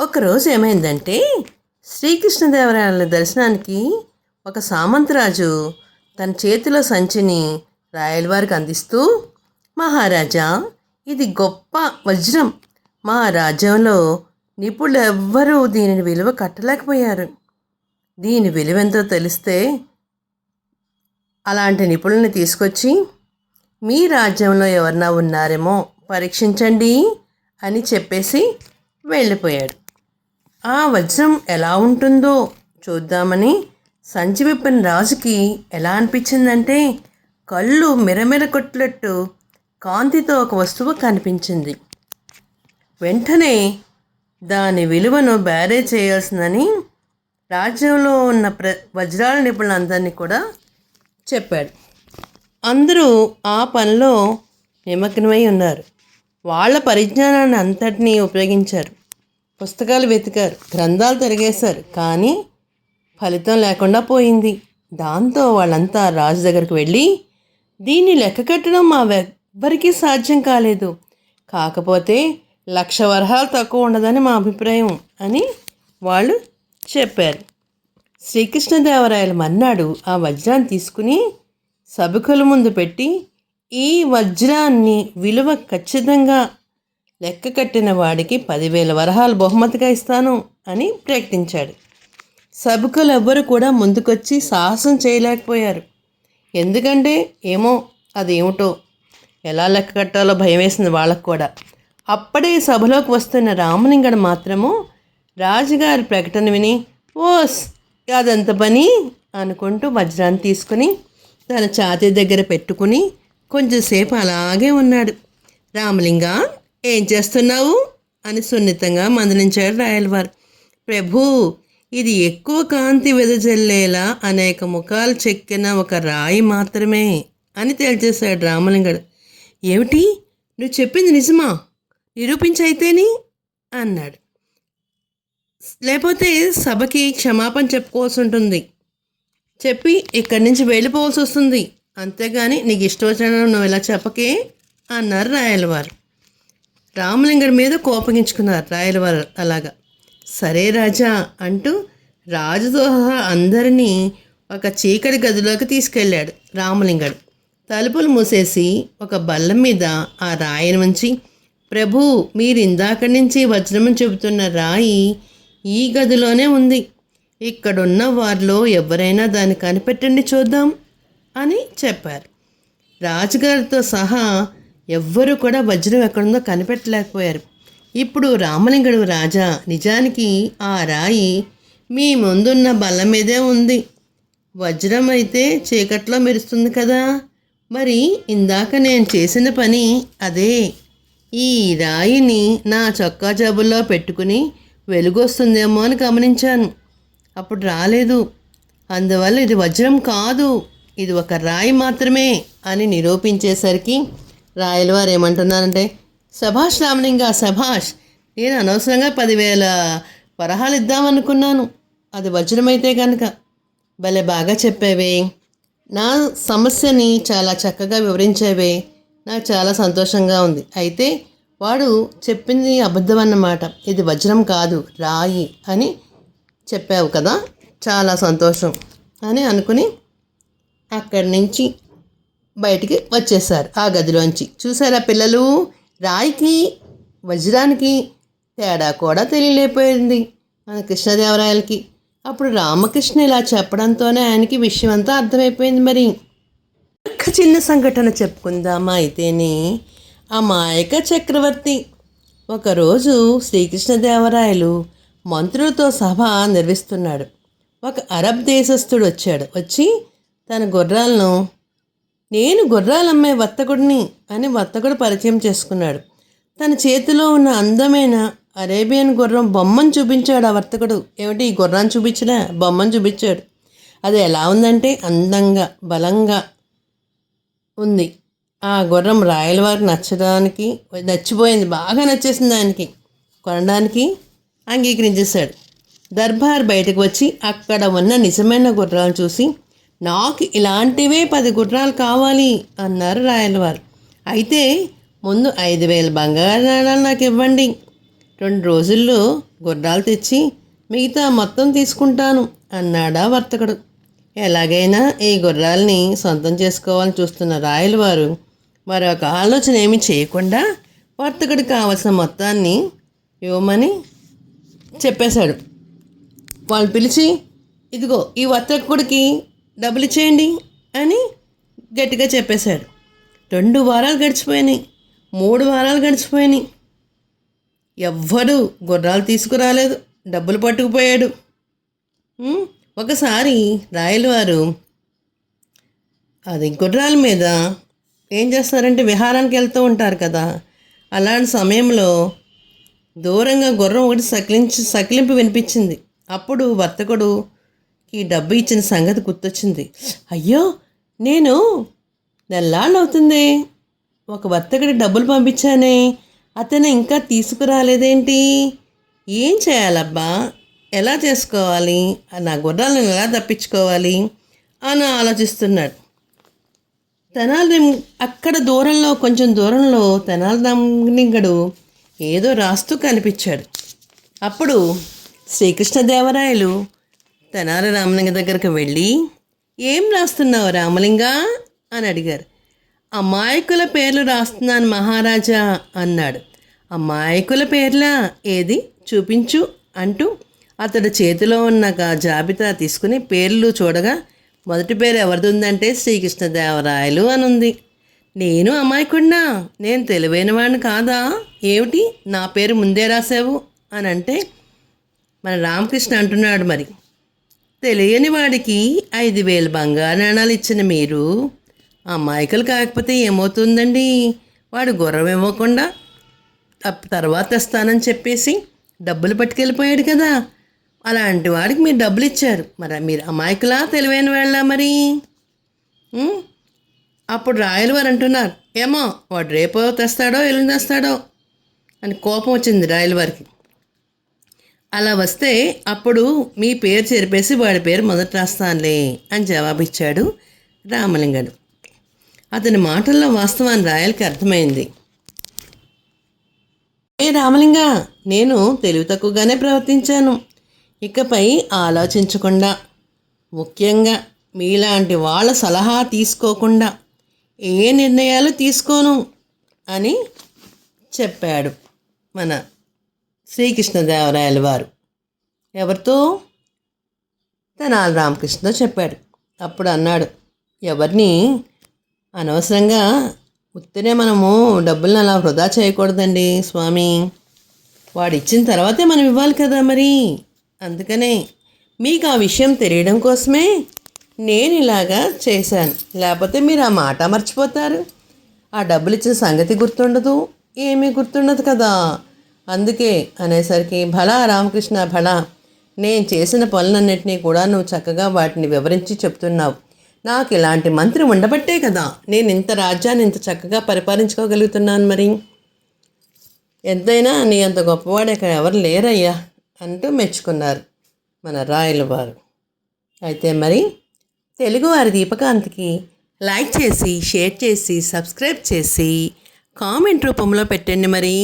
ఒకరోజు ఏమైందంటే శ్రీకృష్ణదేవరాయల దర్శనానికి ఒక సామంతరాజు తన చేతిలో సంచిని రాయలవారికి అందిస్తూ మహారాజా ఇది గొప్ప వజ్రం. మా రాజ్యంలో నిపుణులు ఎవ్వరూ దీనిని విలువ కట్టలేకపోయారు. దీని విలువెంతో తెలిస్తే అలాంటి నిపుణుల్ని తీసుకొచ్చి మీ రాజ్యంలో ఎవరన్నా ఉన్నారేమో పరీక్షించండి అని చెప్పేసి వెళ్ళిపోయాడు. ఆ వజ్రం ఎలా ఉంటుందో చూద్దామని సంచి విప్పిన రాజుకి ఎలా అనిపించిందంటే కళ్ళు మిరమిర కొట్టినట్టు కాంతితో ఒక వస్తువు కనిపించింది. వెంటనే దాని విలువను బ్యారేజ్ చేయాల్సిందని రాజ్యంలో ఉన్న ప్ర వజ్రాల నిపుణులందరినీ కూడా చెప్పాడు. అందరూ ఆ పనిలో నిమగ్నమై ఉన్నారు. వాళ్ళ పరిజ్ఞానాన్ని అంతటినీ ఉపయోగించారు. పుస్తకాలు వెతికారు గ్రంథాలు తిరిగేశారు కానీ ఫలితం లేకుండా పోయింది. దాంతో వాళ్ళంతా రాజు దగ్గరికి వెళ్ళి దీన్ని లెక్క కట్టడం మా ఎవ్వరికీ సాధ్యం కాలేదు. కాకపోతే లక్ష వరహాలు తక్కువ ఉండదని మా అభిప్రాయం అని వాళ్ళు చెప్పారు. శ్రీకృష్ణదేవరాయలు మన్నాడు ఆ వజ్రాన్ని తీసుకుని సభకుల ముందు పెట్టి ఈ వజ్రాన్ని విలువ ఖచ్చితంగా లెక్క కట్టిన వాడికి పదివేల వరహాలు బహుమతిగా ఇస్తాను అని ప్రకటించాడు. సభికులు ఎవ్వరు కూడా ముందుకొచ్చి సాహసం చేయలేకపోయారు. ఎందుకంటే ఏమో అదేమిటో? ఎలా లెక్క కట్టాలో భయం వేసింది వాళ్ళకు కూడా. అప్పుడే సభలోకి వస్తున్న రామలింగడు మాత్రము రాజుగారి ప్రకటన విని ఓస్ అదంత పని? అనుకుంటూ వజ్రాన్ని తీసుకుని తన ఛాతీ దగ్గర పెట్టుకుని కొంచెంసేపు అలాగే ఉన్నాడు. రామలింగ ఏం చేస్తున్నావు? అని సున్నితంగా మందలించాడు రాయలవారు. ప్రభు ఇది ఎక్కువ కాంతి వెదజల్లేలా అనేక ముఖాలు చెక్కిన ఒక రాయి మాత్రమే అని తేల్చేశాడు రామలింగడు. ఏమిటి? నువ్వు చెప్పింది నిజమా? నిరూపించైతేని? అన్నాడు. లేకపోతే సభకి క్షమాపణ చెప్పుకోవాల్సి ఉంటుంది చెప్పి ఇక్కడి నుంచి వెళ్ళిపోవాల్సి వస్తుంది అంతేగాని నీకు ఇష్టం వచ్చిన నువ్వు ఇలా చెప్పకే? అన్నారు రాయలవారు. రామలింగడి మీద కోపగించుకున్నారు రాయలవారు అలాగా. సరే రాజా అంటూ రాజుతో అందరినీ ఒక చీకటి గదిలోకి తీసుకెళ్ళాడు రామలింగడు. తలుపులు మూసేసి ఒక బల్ల మీద ఆ రాయిని ఉంచి ప్రభు మీరు ఇందాక నుంచి వజ్రమని చెబుతున్న రాయి ఈ గదిలోనే ఉంది. ఇక్కడున్న వారిలో ఎవరైనా దాన్ని కనిపెట్టండి చూద్దాం అని చెప్పారు. రాజుగారితో సహా ఎవ్వరూ కూడా వజ్రం ఎక్కడుందో కనిపెట్టలేకపోయారు. ఇప్పుడు రామలింగడు రాజా నిజానికి ఆ రాయి మీ ముందున్న బల్ల మీదే ఉంది. వజ్రం అయితే చీకట్లో మెరుస్తుంది కదా. మరి ఇందాక నేను చేసిన పని అదే. ఈ రాయిని నా చొక్కా జాబుల్లో పెట్టుకుని వెలుగొస్తుందేమో అని గమనించాను. అప్పుడు రాలేదు. అందువల్ల ఇది వజ్రం కాదు. ఇది ఒక రాయి మాత్రమే అని నిరూపించేసరికి రాయలవారు ఏమంటున్నారంటే సభాష్ రామలింగ సభాష్ నేను అనవసరంగా పదివేల వరహాలు ఇద్దామనుకున్నాను. అది వజ్రమైతే కనుక భలే బాగా చెప్పేవే. నా సమస్యని చాలా చక్కగా వివరించేవే. నాకు చాలా సంతోషంగా ఉంది. అయితే వాడు చెప్పింది అబద్ధం అన్నమాట ఇది వజ్రం కాదు రాయి అని చెప్పావు కదా. చాలా సంతోషం అని అనుకుని అక్కడి నుంచి బయటికి వచ్చేసారు ఆ గదిలోంచి. చూసారా పిల్లలు? రాయికి వజ్రానికి తేడా కూడా తెలియలేకపోయింది మన కృష్ణదేవరాయలకి. అప్పుడు రామకృష్ణ ఇలా చెప్పడంతోనే ఆయనకి విషయం అంతా అర్థమైపోయింది మరి. ఒక చిన్న సంఘటన చెప్పుకుందామా అయితేనే. అమాయక చక్రవర్తి. ఒకరోజు శ్రీకృష్ణదేవరాయలు మంత్రులతో సభ నిర్వహిస్తున్నాడు. ఒక అరబ్ దేశస్థుడు వచ్చాడు. వచ్చి తన గుర్రాలను నేను గుర్రాలమ్మే వర్తకుడిని అని వర్తకుడు పరిచయం చేసుకున్నాడు. తన చేతిలో ఉన్న అందమైన అరేబియన్ గుర్రం బొమ్మను చూపించాడు ఆ వర్తకుడు ఏమిటి? ఈ గుర్రాన్ని చూపించిన బొమ్మను చూపించాడు. అది ఎలా ఉందంటే అందంగా బలంగా ఉంది. ఆ గుర్రం రాయల వారికి నచ్చడానికి నచ్చిపోయింది. బాగా నచ్చేసింది దానికి కొనడానికి అంగీకరించేశాడు. దర్బార్ బయటకు వచ్చి అక్కడ ఉన్న నిజమైన గుర్రాలు చూసి నాకు ఇలాంటివే పది గుర్రాలు కావాలి అన్నారు రాయలవారు. అయితే ముందు ఐదు వేల బంగారు నాణాలు నాకు ఇవ్వండి. రెండు రోజుల్లో గుర్రాలు తెచ్చి మిగతా మొత్తం తీసుకుంటాను అన్నాడా వర్తకుడు. ఎలాగైనా ఈ గుర్రాల్ని సొంతం చేసుకోవాలని చూస్తున్న రాయల వారు మరొక ఆలోచన ఏమి చేయకుండా వర్తకుడు కావలసిన మొత్తాన్ని ఇవ్వమని చెప్పేశాడు. వాళ్ళు పిలిచి ఇదిగో ఈ వర్తకుడికి డబ్బులు ఇచ్చేయండి అని గట్టిగా చెప్పేశాడు. రెండు వారాలు గడిచిపోయినాయి. మూడు వారాలు గడిచిపోయినాయి. ఎవ్వడు గుర్రాలు తీసుకురాలేదు. డబ్బులు పట్టుకుపోయాడు. ఒకసారి రాయలవారు అది గుర్రాల మీద ఏం చేస్తారంటే విహారానికి వెళ్తూ ఉంటారు కదా. అలాంటి సమయంలో దూరంగా గుర్రం ఒకటి సకిలించి సకిలింపు వినిపించింది. అప్పుడు ఈ డబ్బు ఇచ్చిన సంగతి గుర్తొచ్చింది. అయ్యో నేను నెల్లాళ్ళవుతుంది. ఒక వర్తకుడి డబ్బులు పంపించానే. అతను ఇంకా తీసుకురాలేదేంటి? ఏం చేయాలబ్బా? ఎలా చేసుకోవాలి? నా గుర్రాలను ఎలా తప్పించుకోవాలి? అని ఆలోచిస్తున్నాడు. తెనాలి అక్కడ దూరంలో కొంచెం దూరంలో తెనాలింగడు ఏదో రాస్తూ కనిపించాడు. అప్పుడు శ్రీకృష్ణదేవరాయలు తెనాల రామలింగ దగ్గరకు వెళ్ళి ఏం రాస్తున్నావు రామలింగ? అని అడిగారు. అమాయకుల పేర్లు రాస్తున్నాను మహారాజా అన్నాడు. అమాయకుల పేర్లా ఏది? చూపించు అంటూ అతడు చేతిలో ఉన్న జాబితా తీసుకుని పేర్లు చూడగా మొదటి పేరు ఎవరిది ఉందంటే శ్రీకృష్ణదేవరాయలు అని ఉంది నేను అమాయకుడినా నేను తెలివైన వాడిని కాదా? ఏమిటి? నా పేరు ముందే రాసావు అని అంటే మన రామకృష్ణ అంటున్నాడు మరి. తెలియని వాడికి ఐదు వేలు బంగారు నాణాలు ఇచ్చిన మీరు. అమాయకులు కాకపోతే ఏమవుతుందండి? వాడు గుర్రం ఇవ్వకుండా తర్వాత ఇస్తానని చెప్పేసి డబ్బులు పట్టుకెళ్ళిపోయాడు కదా. అలాంటి వాడికి మీరు డబ్బులు ఇచ్చారు. మరి మీరు అమాయకులా? తెలివైన వాళ్ళ మరి? అప్పుడు రాయలు వారు అంటున్నారు ఏమో వాడు రేపో తెస్తాడో ఎల్లుండి తెస్తాడో అని కోపం వచ్చింది రాయల వారికి అలా వస్తే అప్పుడు మీ పేరు చెరిపేసి వాడి పేరు మొదట రాస్తానులే అని జవాబిచ్చాడు రామలింగడు. అతని మాటల్లో వాస్తవాన్ని రాయలకి అర్థమైంది. ఏ రామలింగ నేను తెలివి తక్కువగానే ప్రవర్తించాను. ఇకపై ఆలోచించకుండా ముఖ్యంగా మీలాంటి వాళ్ళ సలహా తీసుకోకుండా ఏ నిర్ణయాలు తీసుకోను అని చెప్పాడు మన శ్రీకృష్ణదేవరాయల వారు. ఎవరితో? తెనాలి రామకృష్ణతో చెప్పాడు. అప్పుడు అన్నాడు ఎవరిని? అనవసరంగా ఉత్తనే మనము డబ్బులను అలా వృధా చేయకూడదండి స్వామి. వాడు ఇచ్చిన తర్వాతే మనం ఇవ్వాలి కదా మరి. అందుకనే మీకు ఆ విషయం తెలియడం కోసమే నేను ఇలాగా చేశాను. లేకపోతే మీరు ఆ మాట మర్చిపోతారు. ఆ డబ్బులు ఇచ్చిన సంగతి గుర్తుండదు. ఏమీ గుర్తుండదు కదా. అందుకే అనేసరికి భలా రామకృష్ణ భలా నేను చేసిన పనులన్నింటినీ కూడా నువ్వు చక్కగా వాటిని వివరించి చెప్తున్నావు. నాకు ఇలాంటి మంత్రి ఉండబట్టే కదా నేను ఇంత రాజ్యాన్ని ఇంత చక్కగా పరిపాలించుకోగలుగుతున్నాను మరి. ఎంతైనా నీ అంత గొప్పవాడు ఇక్కడ ఎవరు లేరయ్యా అంటూ మెచ్చుకున్నారు మన రాయల వారు. అయితే మరి తెలుగువారి దీపకాంతికి లైక్ చేసి షేర్ చేసి సబ్స్క్రైబ్ చేసి కామెంట్ రూపంలో పెట్టండి మరి.